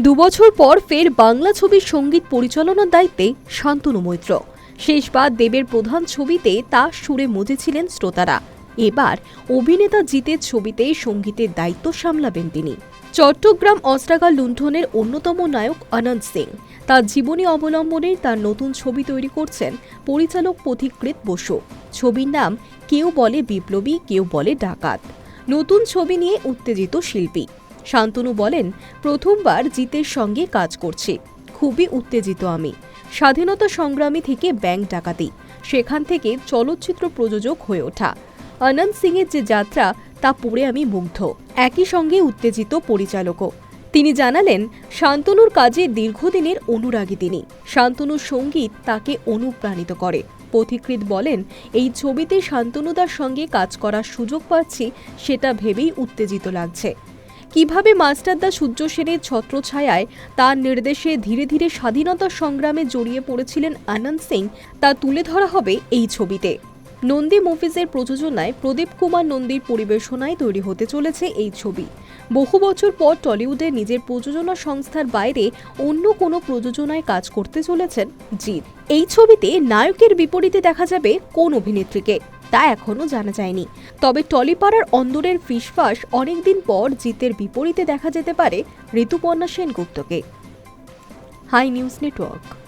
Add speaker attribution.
Speaker 1: দুবছর পর ফের বাংলা ছবির সংগীত পরিচালনার দায়িত্বে শান্তনু মৈত্র। শেষবার দেবের প্রধান ছবিতে তা সুরে মজেছিলেন শ্রোতারা। এবার অভিনেতা জিতের ছবিতে সঙ্গীতের দায়িত্ব সামলাবেন তিনি। চট্টগ্রাম অস্ত্রাগার লুণ্ঠনের অন্যতম নায়ক অনন্ত সিং। তার জীবনী অবলম্বনে তার নতুন ছবি তৈরি করছেন পরিচালক পথিকৃত বসু। ছবির নাম কেউ বলে বিপ্লবী, কেউ বলে ডাকাত। নতুন ছবি নিয়ে উত্তেজিত শিল্পী। শান্তনু বলেন, প্রথমবার জিতের সঙ্গে কাজ করছি। খুবই উত্তেজিত আমি। স্বাধীনতা সংগ্রামী থেকে ব্যাংক ডাকাতি। সেখান থেকে চলচ্চিত্র প্রযোজক হয়ে ওঠা। অনন্ত সিংয়ের যে যাত্রা, তা পড়ে আমি মুগ্ধ। একই সঙ্গে উত্তেজিত পরিচালকও। তিনি জানালেন, শান্তনুর কাজে দীর্ঘদিনের অনুরাগী তিনি। শান্তনুর সংগীত তাকে অনুপ্রাণিত করে। পথিকৃত বলেন, এই ছবিতে শান্তনুদার সঙ্গে কাজ করার সুযোগ পাচ্ছি, সেটা ভেবেই উত্তেজিত লাগছে। কীভাবে মাস্টারদা সূর্য সেনের ছত্রছায়ায় তার নির্দেশে ধীরে ধীরে স্বাধীনতা সংগ্রামে জড়িয়ে পড়েছিলেন আনন্দ সিং, তা তুলে ধরা হবে এই ছবিতে। নন্দী মুভিজের প্রযোজনায় প্রদীপ কুমার নন্দীর পরিবেশনায় তৈরি হতে চলেছে এই ছবি। বহু বছর পর টলিউডে নিজের প্রযোজনা সংস্থার বাইরে অন্য কোনো প্রযোজনায় কাজ করতে চলেছেন জিৎ। এই ছবিতে নায়কের বিপরীতে দেখা যাবে কোন অভিনেত্রীকে, তা এখনও জানা যায়নি। তবে টলিপাড়ার অন্দরের ফিসফাস অনেকদিন পর জিতের বিপরীতে দেখা যেতে পারে ঋতুপর্ণা সেনগুপ্তকে। Hi news network.